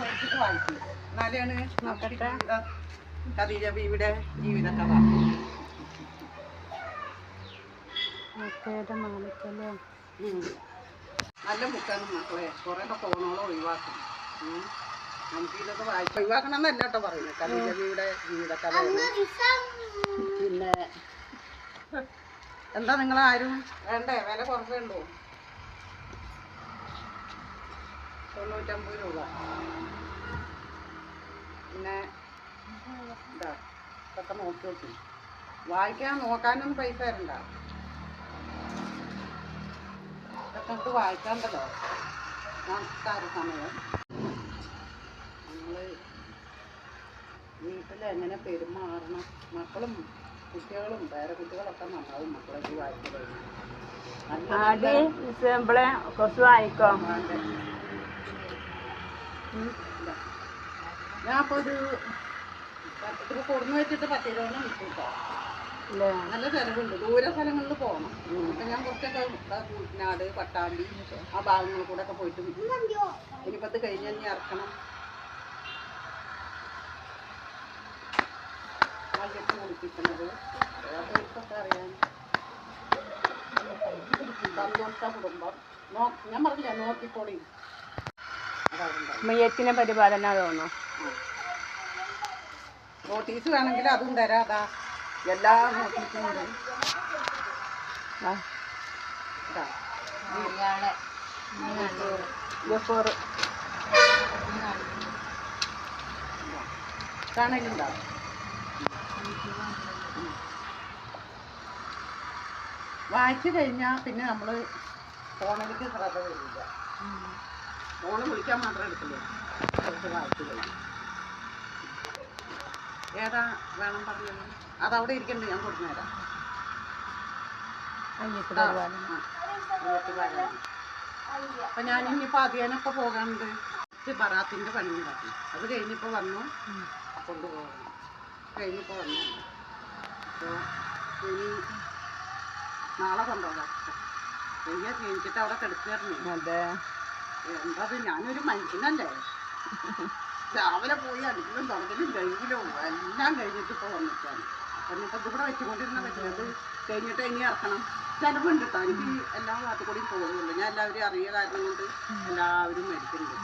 മേടിച്ചിട്ട് വായിക്കും. എന്നാലാണ് ഖദീജ ബീവിയുടെ. നല്ല ബുക്കാണ് മക്കളെ. കുറേ ഫോണുകൾ ഒഴിവാക്കും. നമുക്ക് ഇതൊക്കെ വായിച്ച് ഒഴിവാക്കണം എന്നല്ല കേട്ടോ പറയുന്നത്. ഖദീജ ബീവിയുടെ ജീവിതകഥയാണ്. പിന്നെ എന്താ നിങ്ങൾ ആരും വേണ്ടേ? വില കുറച്ചുണ്ടോ തൊണ്ണൂറ്റമ്പത് രൂപ. പിന്നെ ഇതാ ഇതൊക്കെ നോക്കി നോക്കി. വായിക്കാൻ നോക്കാനൊന്നും പൈസ തരണ്ട. ഇതൊക്കെ നമുക്ക് വായിക്കാണ്ടല്ലോ. നമസ്കാര സമയം. നമ്മൾ വീട്ടിൽ എങ്ങനെ പെരുമാറണം? മക്കളും കുട്ടികളും വേറെ കുട്ടികളൊക്കെ നന്നാവും മക്കളെ വായിച്ചു കഴിഞ്ഞാൽ സിമ്പിളെ കുറച്ച് വായിക്കോ. അപ്പോൾ ഇത് ഇതിപ്പോൾ കൊടുന്ന് വെച്ചിട്ട് പത്ത് രൂപ അല്ലേ നല്ല ചിലവുണ്ട് ദൂര സ്ഥലങ്ങളിൽ പോകണം അപ്പം ഞാൻ കുറച്ചൊക്കെ നാട് പട്ടാമ്പി ആ ഭാഗങ്ങളിൽ കൂടെ ഒക്കെ പോയിട്ട് ഇനിയിപ്പോൾ കഴിഞ്ഞാൽ കഴിഞ്ഞ് ഇറക്കണം. ആദ്യത്തെ കുളിപ്പിക്കുന്നത്. അതൊക്കെ അറിയാൻ. സന്തോഷ കുടുംബം. ഞാൻ പറഞ്ഞില്ല നോക്കിക്കോളി. മയ്യത്തിനെ പരിപാലന തോന്നുന്നു നോട്ടീസ് വേണമെങ്കിൽ അതും തരാതാ എല്ലാ നോട്ടീസും ഉണ്ട്. വായിച്ചു കഴിഞ്ഞാൽ പിന്നെ നമ്മൾ ഫോണിലേക്ക് ശ്രദ്ധ വരില്ല ഫോണ് വിളിക്കാൻ മാത്രം എടുക്കില്ലേ കുറച്ച് വായിച്ചു കഴിഞ്ഞു ഏതാ വേണം പറഞ്ഞത്? അതവിടെ ഇരിക്കണ്ടേ ഞാൻ കൊടുക്കുന്നേരാം. അപ്പൊ ഞാൻ ഇനിയിപ്പോ അധികാനൊക്കെ പോകാനുണ്ട്. ഇച്ചിരി ബറാത്തിന്റെ പണി ഉണ്ടാക്കി അത് കഴിഞ്ഞിപ്പോ വന്നു. കൊണ്ടുപോകണം. കഴിഞ്ഞപ്പോ വന്നു. അപ്പൊ ഇനി നാളെ കൊണ്ടുപോകാം. എനിക്ക് കഴിഞ്ഞിട്ട് അവിടെ കിടക്കായിരുന്നു അതെ. എന്താ ഞാനൊരു മനുഷ്യനല്ലേ? രാവിലെ പോയി അടുക്കളും തുടങ്ങലും കഴിഞ്ഞിലും എല്ലാം കഴിഞ്ഞിട്ട് ഇപ്പൊ വന്നിട്ടാണ്. അപ്പം ഇപ്പം ഇവിടെ വെച്ചുകൊണ്ടിരുന്ന പറ്റില്ല കഴിഞ്ഞിട്ട് ഇനി ഇറക്കണം. ചിലവുണ്ട് കേട്ടോ എനിക്ക് എല്ലാ ഭാഗത്തു കൂടിയും പോകുന്നുള്ളൂ ഞാൻ എല്ലാവരും അറിയ കാരണം കൊണ്ട് എല്ലാവരും മരിക്കുന്നുണ്ട്